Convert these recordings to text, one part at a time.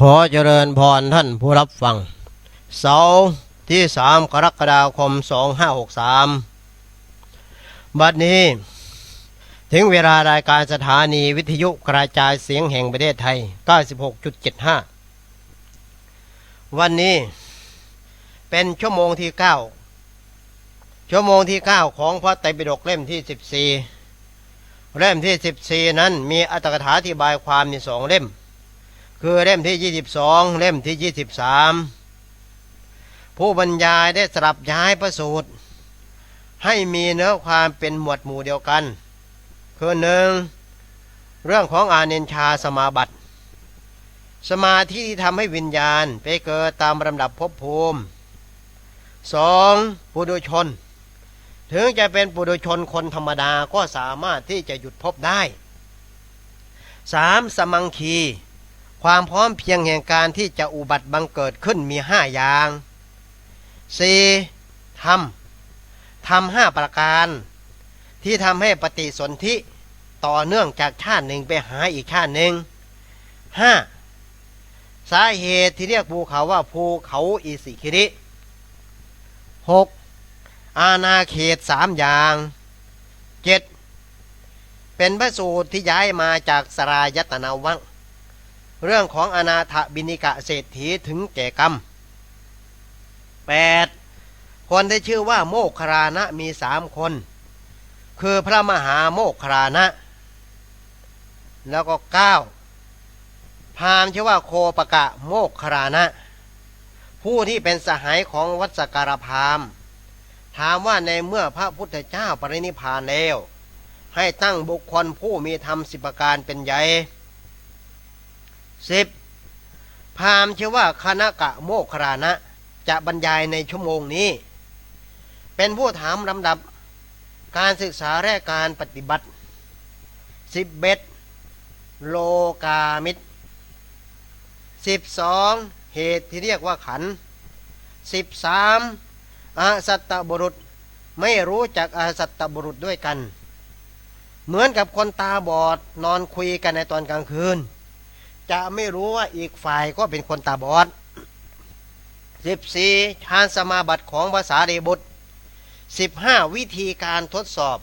ขอเจริญพรท่านผู้รับฟัง เสาร์ที่สามกรกฎาคมสองห้าหกสามบัดนี้ ถึงเวลารายการสถานีวิทยุกระจายเสียงแห่งประเทศไทย 96.75 วันนี้เป็นชั่วโมงที่ 9 ชั่วโมงที่ 9 ของพระไตรปิฎกเล่มที่ 14 เล่มที่ 14 นั้นมีอัตถกถาอธิบายความมีสองเล่ม คือเล่มที่ 22 เล่มที่ 23 ผู้บรรยายได้สลับย้ายประสูตร ให้มีเนื้อความเป็นหมวดหมู่เดียวกัน คือหนึ่งเรื่องของอาเนนชาสมาบัติ สมาธิที่ทำให้วิญญาณไปเกิดตามลำดับภพภูมิสองปุถุชน ถึงจะเป็นปุถุชนคนธรรมดาก็สามารถที่จะหยุดภพได้สามสมังคี ความพร้อมเพียงแห่งการที่จะอุบัติบังเกิดขึ้นมีห้าอย่าง c ทำทำห้าประการ ที่ทำให้ปฏิสนธิต่อเนื่องจากชาติหนึ่งไปหาอีกชาติหนึ่งห้าสาเหตุที่เรียกภูเขาว่าภูเขาอิสิคิริหกอาณาเขตสามอย่างเจ็ดเป็นพระสูตรที่ย้ายมาจากสรายตนาวัง เรื่องของอนาถบินิกะเศรษฐีถึงแก่กรรม 8. คนที่ชื่อว่าโมคคารานะมีสามคน คือพระมหาโมคคารานะ แล้วก็เก้าพาหมณ์ชื่อว่าโคปกะโมคคารานะ ผู้ที่เป็นสหายของวัดสการพามถามว่าในเมื่อพระพุทธเจ้าปรินิพานแล้ว ให้ตั้งบุคคลผู้มีธรรมสิบประการเป็นใหญ่ สิบพามณ์ชื่อว่าคณกะโมคคารานะ จะบรรยายในชั่วโมงนี้ เป็นผู้ถามลำดับ การศึกษาและการปฏิบัติสิบเบ็ดโลกามิตรสิบสองเหตุที่เรียกว่าขันสิบสามอาสัตตบุรุษไม่รู้จักอาสัตตบุรุษด้วยกัน เหมือนกับคนตาบอดนอนคุยกันในตอนกลางคืน จะไม่รู้ว่าอีกฝ่ายก็เป็นคนตาบอดสิบสี่ฌานสมาบัติของภาษาเดบุตรสิบห้าวิธีการทดสอบ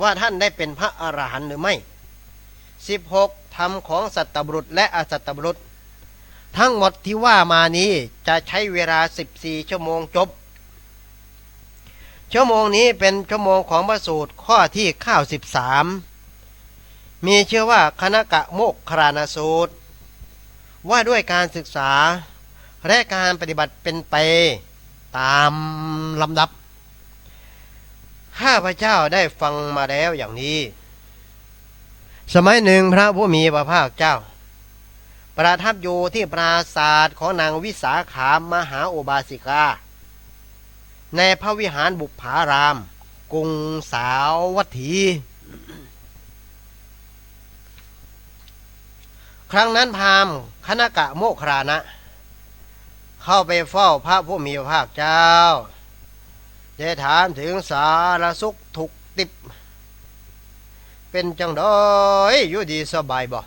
ว่าท่านได้เป็นพระอรหันต์หรือไม่สิบหกธรรมของสัตตบุรุษและอสัตตบุรุษ ทั้งหมดที่ว่ามานี้จะใช้เวลาสิบสี่ชั่วโมงจบ ชั่วโมงนี้เป็นชั่วโมงของพระสูตรข้อที่ข้าสิบสา มมีชื่อว่าคณกะโมกครานสูตร ว่าด้วยการศึกษา และการปฏิบัติเป็นไปตามลำดับ ข้าพเจ้าได้ฟังมาแล้วอย่างนี้ สมัยหนึ่งพระผู้มีพระภาคเจ้า ประทับอยู่ที่ปราศาสตร์ของนางวิสาขามหาโอบาสิกา ในพระวิหารบุพารามกรุงสาววัตถี ครั้งนั้นพราหมณ์คณกะโมคครานะ เข้าไปเฝ้าพระผู้มีพระภาคเจ้าได้ถามถึงสารสุขถูกติบ เป็นจังดอยู่ดีสบายบ่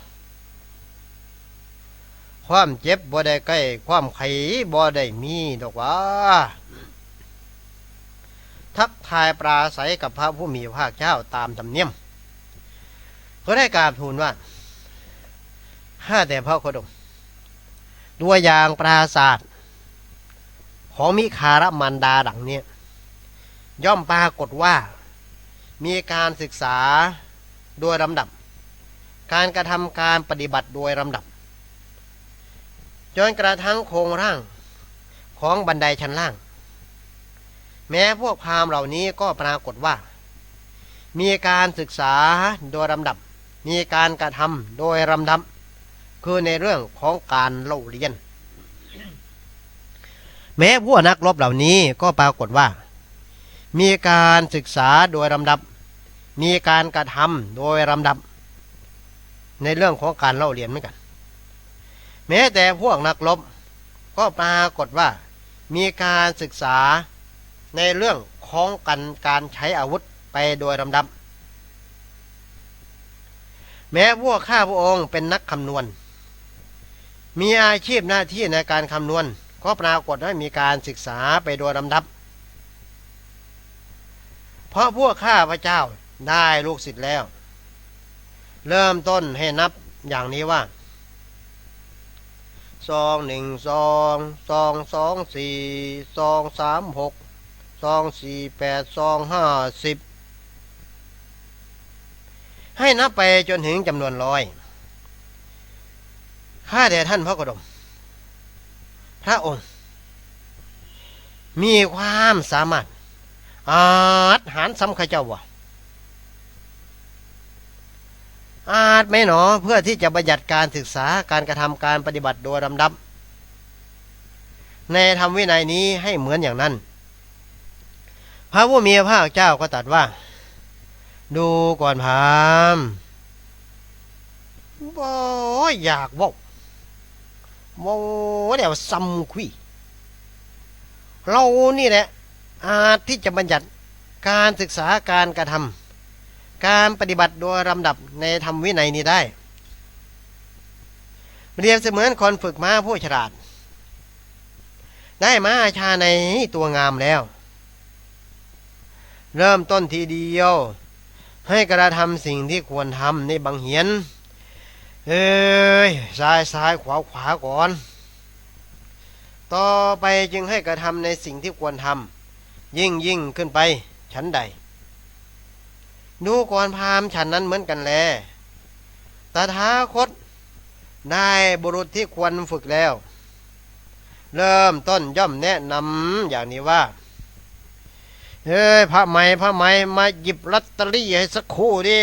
ความเจ็บบ่ได้ใกล้ความไข้บ่ได้มีดอกว่า ทักทายปราศัยกับพระผู้มีพระภาคเจ้าตามธรรมเนียม ก็ได้กราบทูลว่า ข้าแต่พระโคดม ตัวอย่างปราศาสตร์ของมิคารมันดาดังเนี้ยย่อมปรากฏว่า มีการศึกษาโดยลำดับ การกระทำการปฏิบัติโดยลำดับจนกระทั่งโครงร่างของบันไดชั้นล่าง แม้พวกพราหมณ์เหล่านี้ก็ปรากฏว่า มีการศึกษาโดยลำดับ มีการกระทำโดยลำดับ คือในเรื่องของการเล่าเรียน แม้พวกนักรบเหล่านี้ก็ปรากฏว่า มีการศึกษาโดยลำดับ มีการกระทำโดยลำดับ ในเรื่องของการเล่าเรียนเหมือนกัน แม้แต่พวกนักรบก็ปรากฏว่า มีการศึกษาในเรื่องของการการใช้อาวุธไปโดยลำดับ แม้พวกข้าพระองค์เป็นนักคำนวณ มีอาชีพหน้าที่ในการคำนวณ ก็ปรากฏว่ามีการศึกษาไปโดยลำดับ เพราะพวกข้าพระเจ้าได้ลูกศิษย์แล้ว เริ่มต้นให้นับอย่างนี้ว่าสองหนึ่งสองสองสองสี่สองสามหกสองสี่แปดสองห้าสิบให้นับไปจนถึงจำนวนร้อย ข้าแต่ท่านพระกดม พระองค์ มีความสามารถ อาจหารสำข้าเจ้าวะอาจไหม่หนอเพื่อที่จะบัญญัติการศึกษาการกระทำการปฏิบัติโดยลำดับ ในธรรมวินัยนี้ให้เหมือนอย่างนั้น พระผู้มีพระภาคเจ้าก็ตรัดว่า ดูก่อนพามบ่อยากเว่า โว้เดี๋ยวซ้ำคุยเรานี่แหละอาจที่จะบัญญัติการศึกษาการกระทำการปฏิบัติโดยลำดับในธรรมวินัยนี้ได้ เรียบเสมือนคนฝึกม้าผู้ฉลาด ได้ม้าอาชาในตัวงามแล้ว เริ่มต้นทีเดียว ให้กระทำสิ่งที่ควรทำในบางเหียน เอ้ยซ้ายซ้ายขวาขวาก่อน ต่อไปจึงให้กระทำในสิ่งที่ควรทำยิ่งยิ่งขึ้นไปชั้นใด ดูก่อนพามฉันนั้นเหมือนกันแลตถาคตได้บุรุษที่ควรฝึกแล้ว เริ่มต้นย่อมแนะนำอย่างนี้ว่าเฮ้ยพระใหม่พระใหม่มาหยิบลอตเตอรี่ให้สักคู่ดิ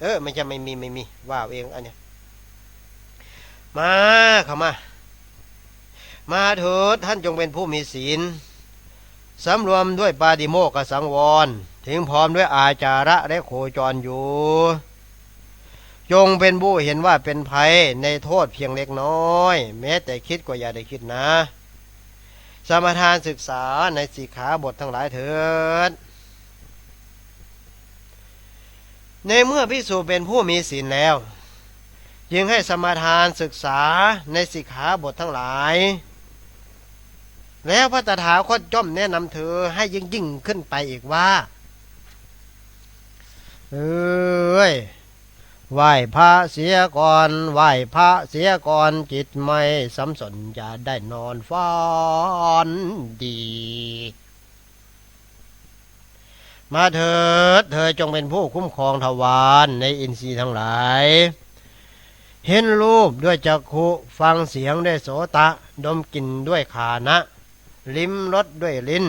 เออไม่ใช่ไม่มีไม่มีว่าเองอันเนี้ยมาเข้ามา มาเถิดท่านจงเป็นผู้มีศีลสำรวมด้วยปาติโมกสังวร ถึงพร้อมด้วยอาจาระและโคจรอยู่จงเป็นผู้เห็นว่าเป็นภัยในโทษเพียงเล็กน้อย แม้แต่คิดก็อย่าได้คิดนะ สมทานศึกษาในสีขาบททั้งหลายเถิด ในเมื่อพิสูจเป็นผู้มีศีลแล้วจึงให้สมาทานศึกษาในสิกขาบททั้งหลาย แล้วพระตถาคตจ้อมแนะนำเธอให้ยิ่งยิ่งขึ้นไปอีกว่า เอ้ยไหวพระเสียก่อนไหวพระเสียก่อนจิตไม่สำสนจะได้นอนฝันดี มาเถิด เธอจงเป็นผู้คุ้มครองทวารในอินทรีย์ทั้งหลาย เห็นรูปด้วยจักขุฟังเสียงด้วยโสตะ ดมกลิ่นด้วยขานะ ลิ้มรสด้วยลิ้น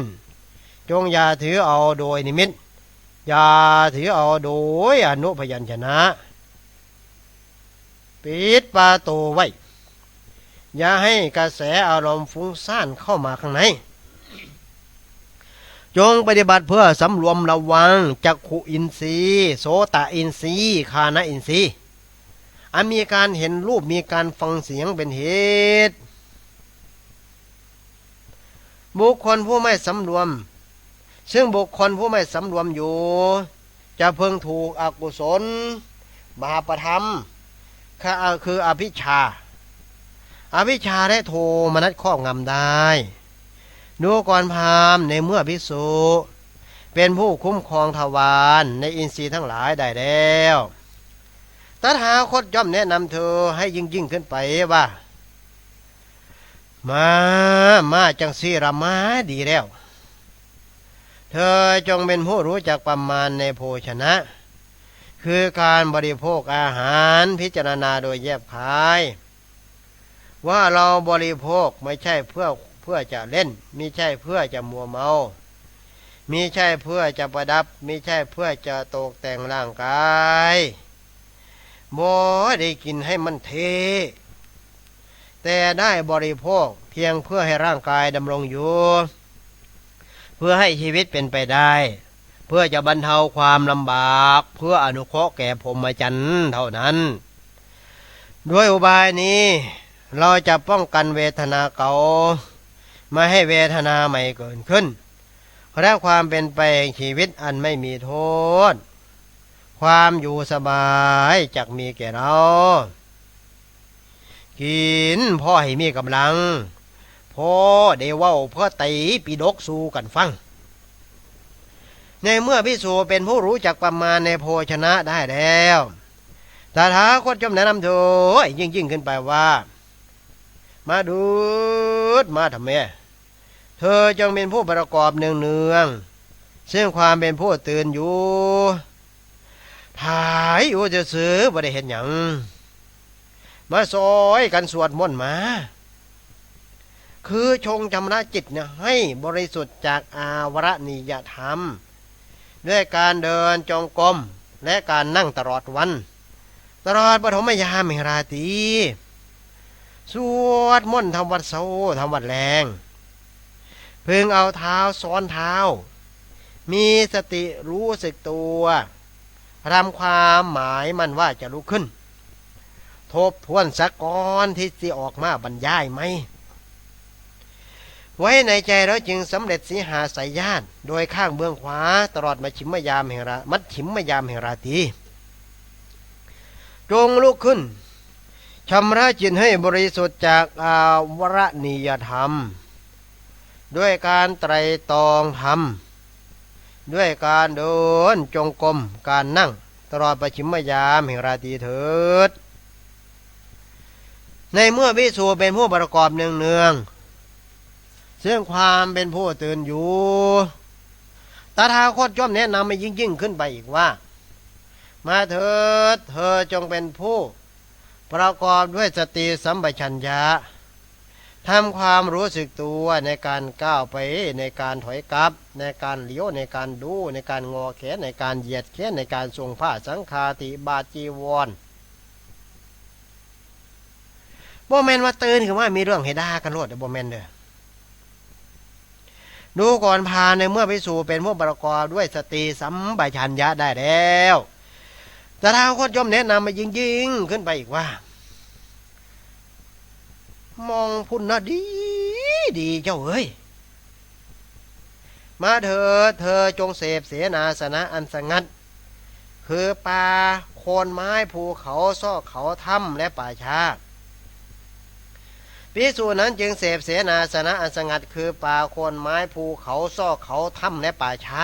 จงอย่าถือเอาโดยนิมิต อย่าถือเอาโดยอนุพยัญชนะ ปิดประตูไว้ อย่าให้กระแสอารมณ์ฟุ้งซ่านเข้ามาข้างใน จงปฏิบัติเพื่อสำรวมระวังจักขุอินทรีย์โสตะอินทรีย์คานะอินทรีย์อันมีการเห็นรูปมีการฟังเสียงเป็นเหตุ บุคคลผู้ไม่สำรวม ซึ่งบุคคลผู้ไม่สำรวมอยู่ จะเพิ่งถูกอกุศล บาปธรรมคืออภิชาอภิชาและโทมนัสครอบงำได้ ดูก่อนพามในเมื่อพิสุเป็นผู้คุ้มครองทวารในอินทรีย์ทั้งหลายได้แล้วตถาคตย่อมแนะนำเธอให้ยิ่งยิ่งขึ้นไปว่า มา มาจังสีรามาดีแล้ว เธอจงเป็นผู้รู้จักประมาณในโภชนะ คือการบริโภคอาหารพิจารณาโดยแยบคาย ว่าเราบริโภคไม่ใช่เพื่อ เพื่อจะเล่นมิใช่เพื่อจะมัวเมามิใช่เพื่อจะประดับมิใช่เพื่อจะตกแต่งร่างกายบ่ได้กินให้มันเท แต่ได้บริโภคเพียงเพื่อให้ร่างกายดำรงอยู่ เพื่อให้ชีวิตเป็นไปได้ เพื่อจะบรรเทาความลำบาก เพื่ออนุเคราะห์แก่ผมมาจันเท่านั้น ด้วยอุบายนี้ เราจะป้องกันเวทนาเก่า ม่ให้เวทนาใหม่เกิดขึ้นและความเป็นไปแห่งชีวิตอันไม่มีโทษ ความอยู่สบายจักมีแก่เรา กินพ่อให้มีกำลัง พ่อเดว่า เพื่อตีปีดกสู่กันฟัง ในเมื่อพิสูเป็นผู้รู้จักประมาณในโภชนะได้แล้วตาถาคตจมแนะนำเถอยิ่งยิ่งขึ้นไปว่า มาดูดมาทำไม เธอจงเป็นผู้ประกอบเนืองเนืองๆซึ่งความเป็นผู้ตื่นอยู่ถ่ายอยู่จะซื้อบ่ได้เห็นหยังมาซอยกันสวดมนต์มา คือชงชำระจิตเนี่ยให้บริสุทธิ์จากอาวรณียธรรม ด้วยการเดินจงกรมและการนั่งตลอดวัน ตลอดปฐมยามแห่งราตรีสวดมนต์ทำวัดเสาร์ทำวัดแรง พึงเอาเท้าซ้อนเท้า มีสติรู้สึกตัวทำความหมายมันว่าจะลุกขึ้น ทบทวนสักก้อนที่สิออกมาบรรยายไหม ไว้ในใจแล้วจึงสำเร็จสีหาสายญาติโดยข้างเบื้องขวาตลอดมาชิมมยามแห่งรามัดชิมมยามแห่งราตีจงลุกขึ้นชำระจิตให้บริสุทธิ์จากอาวรณียธรรม ด้วยการไตรตรองธรรม ด้วยการเดินจงกรมการนั่ง ตลอดประชิมยามแห่งราตรีเถิด ในเมื่อวิสูเป็นผู้ประกอบเนืองเนืองซึ่งความเป็นผู้ตื่นอยู่ตถาคตย่อมแนะนำให้ยิ่งยิ่งขึ้นไปอีกว่า มาเถิดเธอจงเป็นผู้ ประกอบด้วยสติสัมปชัญญะ ทำความรู้สึกตัวในการก้าวไปในการถอยกลับ ในการเลี้ยวในการดูในการงอแขนในการเหยียดแขนในการทรงผ้าสังคาติบาจีวรบ่แมนว่าตื่นคือว่ามีเรื่องให้ด่ากันโลดบ่แมนเด้อดูก่อนพาในเมื่อไปสู่เป็นผู้ประกอบด้วยสติสัมปชัญญะได้แล้วแต่ถ้าคนย่อมแนะนำมายิงยิงๆขึ้นไปอีกว่า มองพุ่นนะดีดีเจ้าเอ้ย มาเถิดเธอจงเสพเสนาสนะอันสงัด คือป่าโคนไม้ภูเขาซอกเขาถ้ำและป่าช้าพิสูจนั้นจึงเสพเสนาสนะอันสงัด คือป่าโคนไม้ภูเขาซอกเขาถ้ำและป่าช้า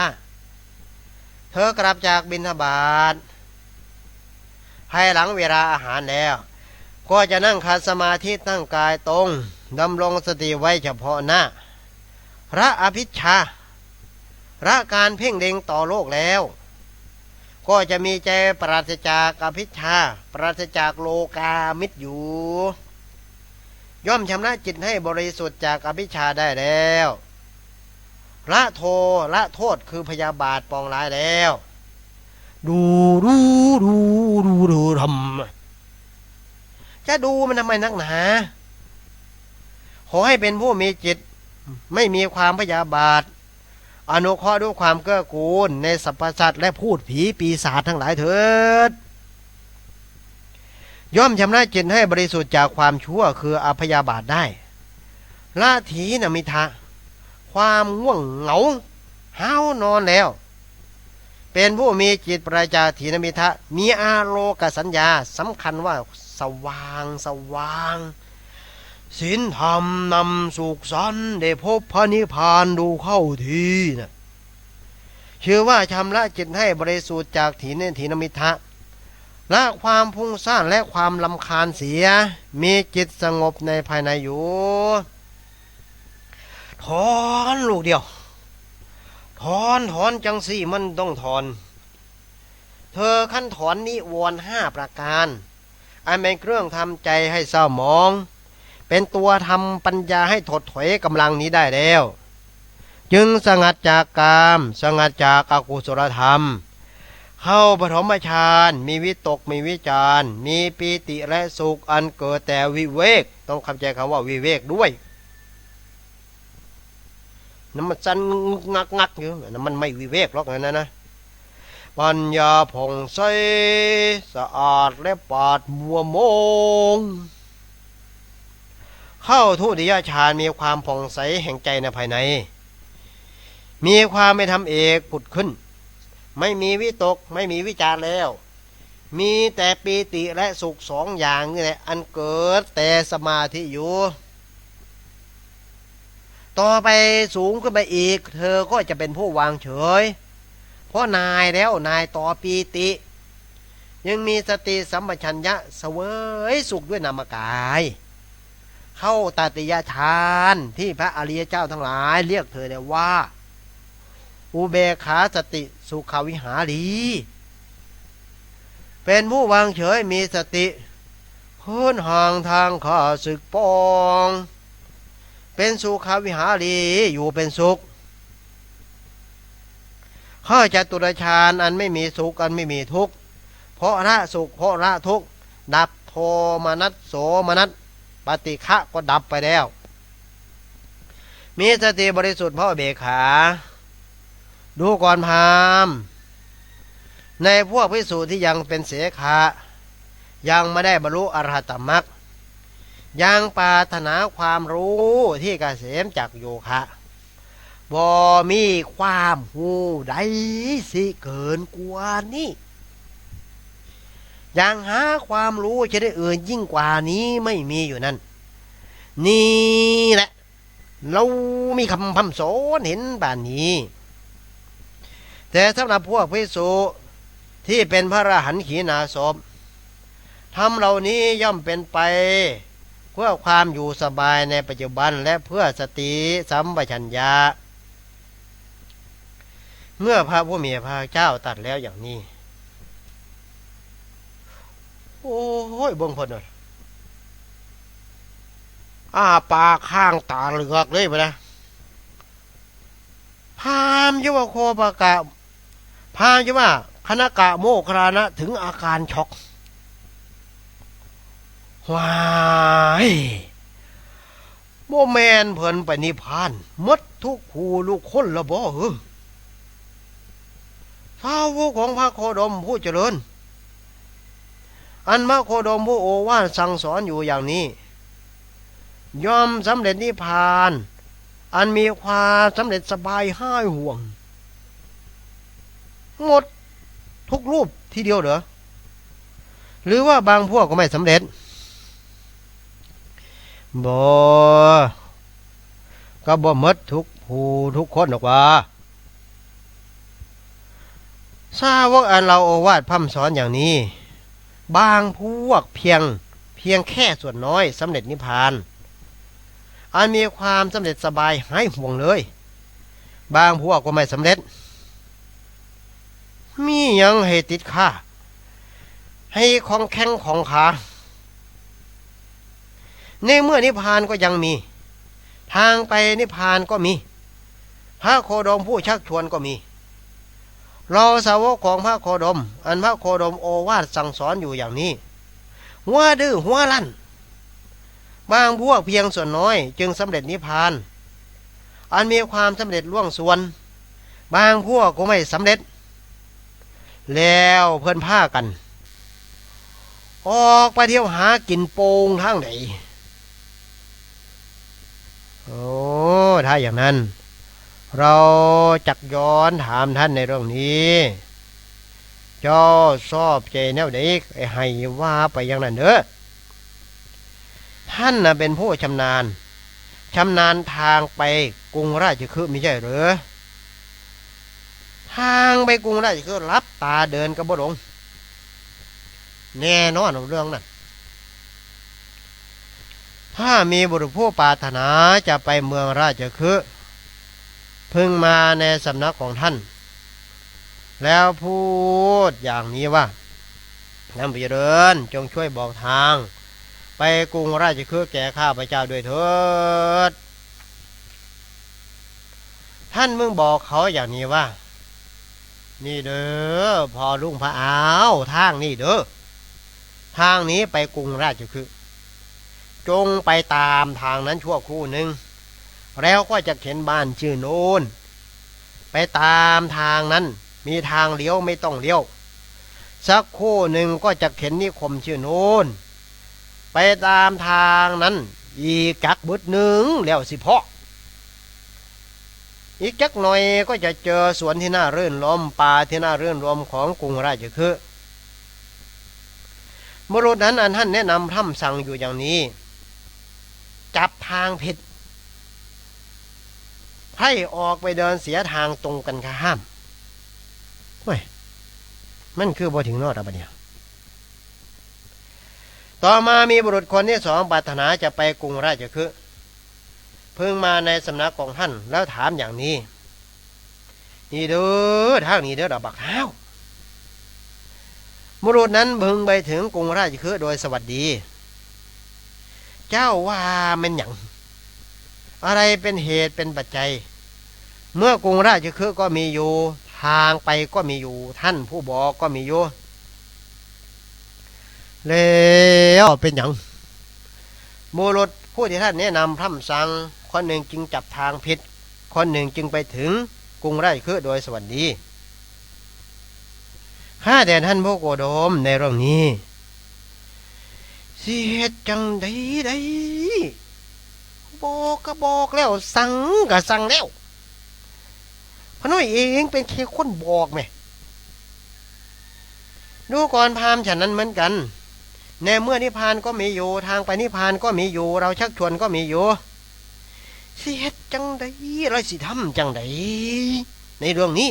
เธอกลับจากบินทบาทภายหลังเวลาอาหารแล้ว ก็จะนั่งคัดสมาธิตั้งกายตรงดำรงสติไว้เฉพาะหน้า พระอภิชาพระการเพ่งเล็งต่อโลกแล้ว ก็จะมีใจปราศจากอภิชาปราศจากโลกามิตรอยู่ ย่อมชำระจิตให้บริสุทธิ์จากอภิชาได้แล้วละโทละโทษคือพยาบาทปองร้ายแล้ว ดูดูดูดูดูทำ จะดูมันทำไมนักหนา ขอให้เป็นผู้มีจิต ไม่มีความพยาบาท อนุเคราะห์ด้วยความเกื้อกูล ในสรรพสัตว์และพูดผีปีศาจทั้งหลายเถิด ย่อมชำระจิตให้บริสุทธิ์จากความชั่วคืออพยาบาทได้ละถีนมิทะ ความง่วงเหงาห้าวนอนแล้ว เป็นผู้มีจิตประจาถีนมิทะ มีอาโลกสัญญาสำคัญว่า สว่างสว่างศีลธรรมนำสุขสันต์ได้พบพระนิพพานดูเข้าทีนะชื่อว่าชำระจิตให้บริสุทธิ์จากถีนถีนมิทะละความพุ่งซ่านและความลำคาญเสีย มีจิตสงบในภายในอยู่ถอนลูกเดียว ถอนถอนจังสี่มันต้องถอน เธอขั้นถอนนิวรณห้าประการ อันเป็นเครื่องทำใจให้เศร้าหมอง เป็นตัวทำปัญญาให้ถดถอยกำลังนี้ได้แล้ว จึงสงัดจากกาม สงัดจากอากุศลธรรม เข้าปฐมฌานมีวิตกมีวิจารมีปีติและสุขอันเกิดแต่วิเวก ต้องคำใจคำว่าวิเวกด้วยน้ำมันสันงักงักอยู่น้ำมันไม่วิเวกหรอกนะนะ ปัญญาผ่องใสสะอาดและปาดมัวมง เข้าทุติยฌานมีความผ่องใสแห่งใจในภายใน มีความไม่ทำเอกผุดขึ้น ไม่มีวิตกไม่มีวิจารแล้ว มีแต่ปีติและสุขสองอย่างนี่แหละอันเกิดแต่สมาธิอยู่ ต่อไปสูงขึ้นไปอีก เธอก็จะเป็นผู้วางเฉย เพราะนายแล้วนายต่อปีติ ยังมีสติสัมปชัญญะเสวยสุขด้วยนามกาย เข้าตติยฌานที่พระอริยเจ้าทั้งหลาย เรียกเธอเนี่ยว่า อุเบกขาสติสุขวิหารีเป็นผู้วางเฉยมีสติพ้นห่างทางข้าศึกปอง เป็นสุขวิหารีอยู่เป็นสุข ข้าจตุรฌานอันไม่มีสุขอันไม่มีทุกข์เพราะละสุขเพราะละทุกข์ดับโทมนัสโสมนัสปฏิฆะก็ดับไปแล้ว มีสติบริสุทธิ์เพราะเบกขา ดูก่อนพามในพวกพิสูจน์ที่ยังเป็นเสขายังไม่ได้บรรลุอรหัตมรรคยังปาถนาความรู้ที่กเกษมจากโยคะ บ่มีความหูใดสิเกินกว่านี้ยังหาความรู้จะได้อื่นยิ่งกว่านี้ไม่มีอยู่นั่น นี่แหละ เรามีคำพำสนเห็นแบบนี้ แต่สำหรับพวกพิสุที่เป็นพระรหันต์ขีณาสพทำเหล่านี้ย่อมเป็นไปเพื่อความอยู่สบายในปัจจุบันและเพื่อสติสัมปชัญญะ เมื่อพระผู้มีพระเจ้าตัดแล้วอย่างนี้ โอ้ยเบ่งพนเลอ้าปากข้างตาเหลือกเลยไปนะพามยุวโคปะกะพามยุว่าคณะกะโมครานะถึงอาการช็อกว้ายโมแมนเพิ่นไปนิพานมดทุกคูลูกคนละบ่เออ สาวกของพระโคดมผู้เจริญ อันพระโคดมผู้โอวาทสั่งสอนอยู่อย่างนี้ ยอมสำเร็จนิพพาน อันมีความสำเร็จสบายห้ายห่วง หมดทุกรูปทีเดียวเหรอ หรือว่าบางพวกก็ไม่สำเร็จบ่ก็บ่หมดทุกผู้ทุกคนหรอกว่า ทราว่าอันเราโอวาทพัมสอนอย่างนี้ บางพวกเพียงเพียงแค่ส่วนน้อยสำเร็จนิพพาน อันมีความสำเร็จสบายหายห่วงเลย บางพวกก็ไม่สำเร็จ มียังให้ติดค่าให้ของแข็งของขาในเมื่อนิพพานก็ยังมี ทางไปนิพพานก็มี พระโคดมผู้ชักชวนก็มี เราสาวกของพระโคดม อันพระโคดมโอวาทสั่งสอนอยู่อย่างนี้ หัวดื้อหัวลั่น บางพวกเพียงส่วนน้อยจึงสำเร็จนิพพาน อันมีความสำเร็จล่วงส่วน บางพวกก็ไม่สำเร็จ แล้วเพื่อนผ้ากัน ออกไปเที่ยวหากินโปงทางไหนโอ้ ถ้าอย่างนั้น เราจักย้อนถามท่านในเรื่องนี้เจ้าชอบใจแนวไหนให้ว่าไปอย่างนั้นเด้อท่านนะเป็นผู้ชำนาญชำนาญทางไปกรุงราชคฤห์ไม่ใช่หรือ ทางไปกรุงราชคฤห์รับตาเดินกระบดงแน่นอนเรื่องนั้นถ้ามีบุรุษผู้ปาถนาจะไปเมืองราชคฤห์ พึงมาในสำนักของท่าน แล้วพูดอย่างนี้ว่าน้ำพิเริญจงช่วยบอกทาง ไปกรุงราชคฤห์แก่ข้าพระเจ้าด้วยเถิด ท่านมึงบอกเขาอย่างนี้ว่า นี่เด้อพอลุงพระอาวทางนี่เด้อทางนี้ไปกรุงราชคฤห์จงไปตามทางนั้นชั่วครู่หนึ่ง แล้วก็จะเห็นบ้านชื่อโน้น ไปตามทางนั้น มีทางเลี้ยวไม่ต้องเลี้ยว สักคู่หนึ่งก็จะเห็นนิคมชื่อโน้น ไปตามทางนั้น อีกักบึดหนึ่งแล้วสิเพาะอีกจักหน่อยก็จะเจอสวนที่น่าเรื่นรมป่าที่น่าเรื่นรมของกรุงราชคฤห์บุรุษนั้นอันท่านแนะนำพร่ำสั่งอยู่อย่างนี้ จับทางผิด ให้ออกไปเดินเสียทางตรงกันข้ามเว้ยมันคือบ่ถึงนอดอะบัดเนี่ย ต่อมามีบุรุษคนที่สองปรารถนาจะไปกรุงราชคฤห์เพิ่งมาในสำนักของท่านแล้วถามอย่างนี้ นี่เด้อทางนี้เด้อดอกบักเท้าบุรุษนั้นเพิ่งไปถึงกรุงราชคฤห์โดยสวัสดี เจ้าว่ามันหยัง อะไรเป็นเหตุเป็นปัจจัย เมื่อกรุงราชคฤห์ก็มีอยู่ ทางไปก็มีอยู่ ท่านผู้บอกก็มีอยู่แล้วเป็นหยังบุรุษผู้ที่ท่านแนะนำพร่ำสั่งคนหนึ่งจึงจับทางผิด คนหนึ่งจึงไปถึงกรุงราชคฤห์โดยสวัสดีข้าแต่ท่านผู้โกโดมในเรื่องนี้สิเหตุจังใดใด บอกก็บอกแล้ว สั่งก็สั่งแล้วพระน้อยเองเป็นแค่คนบอกไหมดูก่อนพามฉันนั้นเหมือนกัน ในเมื่อนิพานก็มีอยู่ ทางไปนิพานก็มีอยู่ เราชักชวนก็มีอยู่สิเฮ็ดจังใดเราสิทำจังใดในเรื่องนี้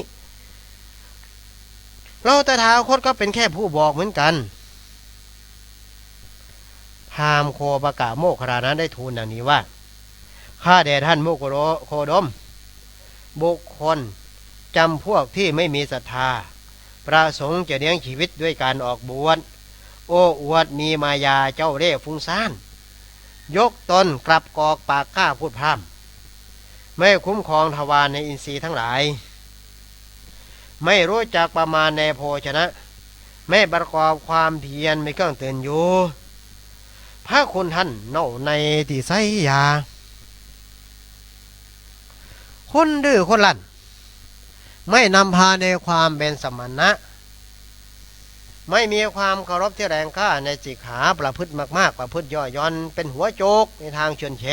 เราแต่ทาคตก็เป็นแค่ผู้บอกเหมือนกันพามโคปกะโมครานั้นได้ทูลอย่างนี้ว่า ข้าแด่ท่านโมกโรโคดม บุคคลจำพวกที่ไม่มีศรัทธา ประสงค์จะเลี้ยงชีวิตด้วยการออกบวช โอ้อวดมีมายาเจ้าเร่ฟุ้งซ่าน ยกตนกลับกอกปากกล้าพูดพร่ำไม่คุ้มครองทวารในอินทรีย์ทั้งหลาย ไม่รู้จักประมาณในโภชนะ ไม่ประกอบความเพียรไม่เครื่องเตือนอยู่พระคุณท่านเน่าในที่ไสยา คนดื้อคนลั่น ไม่นำพาในความเป็นสมณะ ไม่มีความเคารพที่แรงกล้าในสิกขาประพฤติมาก ๆ ประพฤติย่อหย่อนเป็นหัวโจกในทางเชิญแช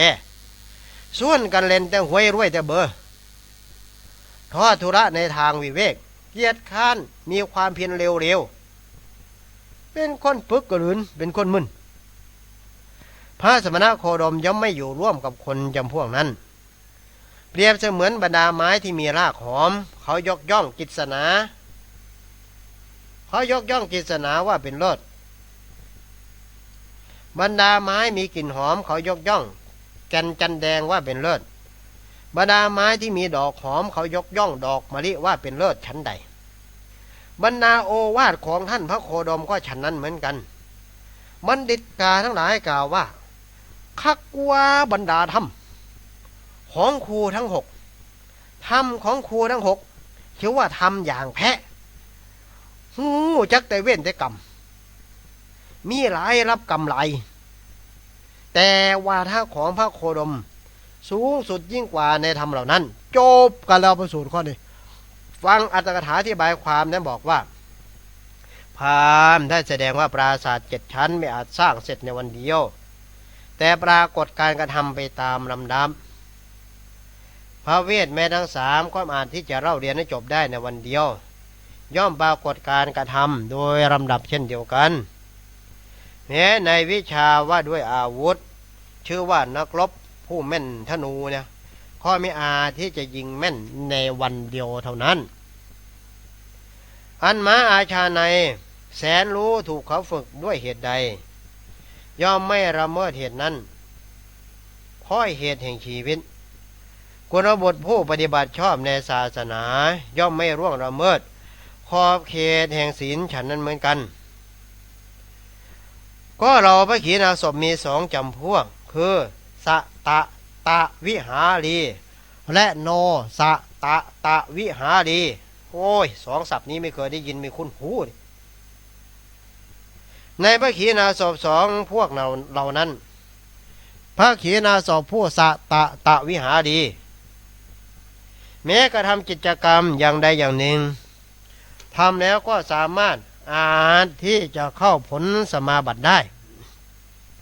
ส่วนกันเล่นแต่หวยรวยแต่เบอร์ทอดธุระในทางวิเวก เกียรติค้านมีความเพียรเร็วๆ เป็นคนปึกกระลืนเป็นคนมึนพระสมณะโคดมย่อมไม่อยู่ร่วมกับคนจำพวกนั้น เปรียบเสมือนบรรดาไม้ที่มีรากหอม เขายกย่องกิจสนาเขายกย่องกิจสนาว่าเป็นเลิศบรรดาไม้มีกลิ่นหอมเขายกย่อง แก่นจันแดงว่าเป็นเลิศบรรดาไม้ที่มีดอกหอมเขายกย่องดอกมะลิว่าเป็นเลิศชั้นใด บรรดาโอวาทของท่านพระโคดมก็ฉันนั้นเหมือนกันบัณฑิตกาทั้งหลายกล่าวว่าคักว่าบรรดาธรรม ของครูทั้งหกธรรมของครูทั้งหกชื่อว่าทำอย่างแพะหูจักแต่เว้นแต่กรรม มีหลายรับกรรมหลายแต่ว่าถ้าของพระโคดม สูงสุดยิ่งกว่าในธรรมเหล่านั้น จบกันแล้วประสูตรข้อนี้ ฟังอัตถกถาที่บายความนั้นบอกว่า พามได้แสดงว่าปราสาทเจ็ดชั้นไม่อาจสร้างเสร็จในวันเดียว แต่ปรากฏการกระทำไปตามลำดับ พระเวทแม้ทั้งสามก็อาจที่จะเล่าเรียนให้จบได้ในวันเดียว ย่อมปรากฏการกระทำโดยลำดับเช่นเดียวกันแม้ในวิชาว่าด้วยอาวุธ ชื่อว่านักรบผู้แม่นธนูเนี่ยข้อไม่อาจที่จะยิงแม่นในวันเดียวเท่านั้น อันม้าอาชาในแสนรู้ถูกเขาฝึกด้วยเหตุใด ย่อมไม่ละเมิดเหตุนั้นเพราะเหตุแห่งชีวิต กุณบทผู้ปฏิบัติชอบในศาสนา ย่อมไม่ร่วงละเมิด ขอบเขตแห่งศีลฉันนั้นเหมือนกัน ก็เราพระขีณาสพมีสองจำพวก คือสะตะตะวิหารีและโนสะตะตะวิหารีโอ้ยสองศัพท์นี้ไม่เคยได้ยินไม่คุ้นหูนี่ในพระขีณาสพสองพวกเราเหล่านั้น พระขีณาสพผู้สะตะตะวิหารี แม้กระทำกิจกรรมอย่างใดอย่างหนึ่งทำแล้วก็สามารถอาจที่จะเข้าผลสมาบัติได้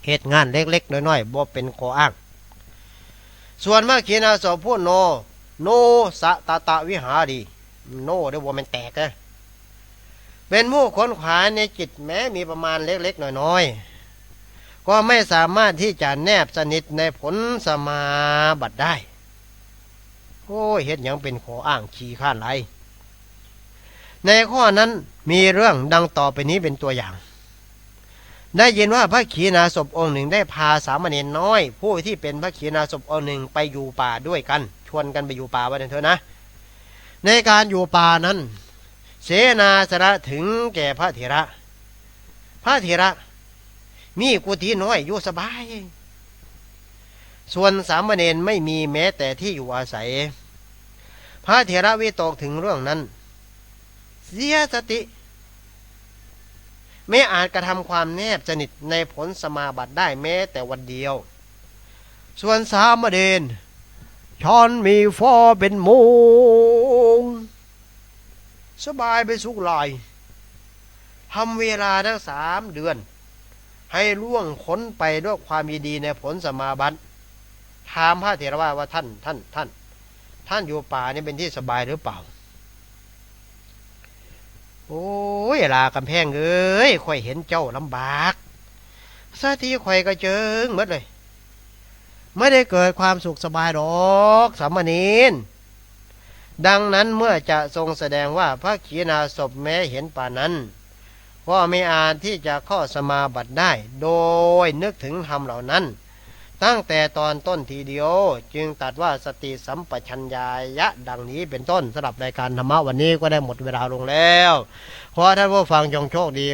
เหตุงานเล็กๆน้อยๆบ่เป็นข้ออ้าง ส่วนมากขีณาสอพผู้โน โนสะตะตะวิหารีโนเดี๋ยว่ามันแตกนะเป็นผู้ค้นขวาในจิตแม้มีประมาณเล็กๆน้อยๆ ก็ไม่สามารถที่จะแนบสนิทในผลสมาบัติได้ โอ้ยเห็นยังเป็นขออ้างขี้ข้านไรในข้อนั้นมีเรื่องดังต่อไปนี้เป็นตัวอย่าง ได้ยินว่าพระขีณาสพองค์หนึ่งได้พาสามเณรน้อย ผู้ที่เป็นพระขีณาสพองค์หนึ่งไปอยู่ป่าด้วยกัน ชวนกันไปอยู่ป่าวันเถอะนะ ในการอยู่ป่านั้น เสนาสระถึงแก่พระเถระ พระเถระ มีกุฏิน้อยอยู่สบาย ส่วนสามเณรไม่มีแม้แต่ที่อยู่อาศัย พระเถระวิตกถึงเรื่องนั้น เสียสติ ไม่อาจกระทำความแนบสนิทในผลสมาบัติได้แม้แต่วันเดียว ส่วนสามเณรชอนมีฟอเป็นมงสบายไปสุกลายทำเวลาทั้งสามเดือน ให้ล่วงค้นไปด้วยความยินดีในผลสมาบัติ ถามพระเถรวาว่าท่านท่านท่าน ท่านอยู่ป่านี่เป็นที่สบายหรือเปล่า โอ้ยลากำแพงเอ้ยข่อยเห็นเจ้าลำบากสาทีข่อยก็เจิงหมดเลย ไม่ได้เกิดความสุขสบายหรอกสามเณรดังนั้นเมื่อจะทรงแสดงว่าพระขีณาสพแม้เห็นป่านั้นก็ไม่อาจที่จะข้าสมาบัติได้ โดยนึกถึงธรรมเหล่านั้น ตั้งแต่ตอนต้นทีเดียว จึงตัดว่าสติสัมปชัญญายะ ดังนี้เป็นต้นสำหรับรายการธรรมะวันนี้ก็ได้หมดเวลาลงแล้ว ขอท่านผู้ฟังจงโชคดี